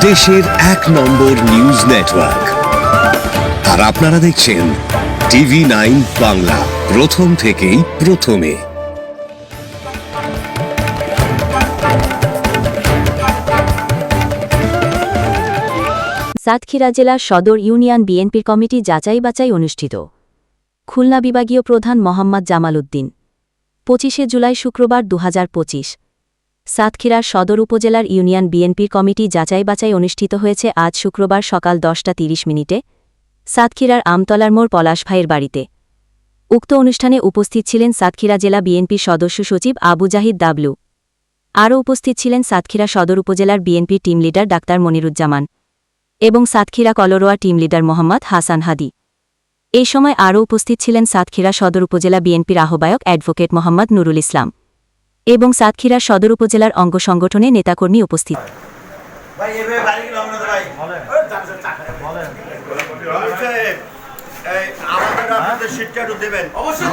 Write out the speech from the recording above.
দেশের এক নম্বর news network আর আপনারা দেখছেন টিভি নাইন বাংলা, প্রথম থেকেই প্রথমে। সাতক্ষীরা জেলার সদর ইউনিয়ন বিএনপির কমিটি যাচাই বাছাই অনুষ্ঠিত। খুলনা বিভাগীয় প্রধান মোহাম্মদ জামাল উদ্দিন। পঁচিশে জুলাই শুক্রবার দু হাজার পঁচিশ। সাতক্ষীরার সদর উপজেলার ইউনিয়ন বিএনপির কমিটি যাচাই বাছাই অনুষ্ঠিত হয়েছে আজ শুক্রবার সকাল দশটা তিরিশ মিনিটে সাতক্ষীরার আমতলার মোড় পলাশ ভাইয়ের বাড়িতে। উক্ত অনুষ্ঠানে উপস্থিত ছিলেন সাতক্ষীরা জেলা বিএনপির সদস্য সচিব আবু জাহিদ দাবলু। আরও উপস্থিত ছিলেন সাতক্ষীরা সদর উপজেলার বিএনপির টিম লিডার ডাক্তার মনিরুজ্জামান এবং সাতক্ষীরা কলরোয়া টিম লিডার মোহাম্মদ হাসান হাদি। এই সময় আরও উপস্থিত ছিলেন সাতক্ষীরা সদর উপজেলা বিএনপির আহ্বায়ক অ্যাডভোকেট মোহাম্মদ নুরুল ইসলাম। এবং সাতক্ষীরা সদর উপজেলার অঙ্গ সংগঠনে নেতাকর্মী উপস্থিত। একটু দেবেন। অবশ্যই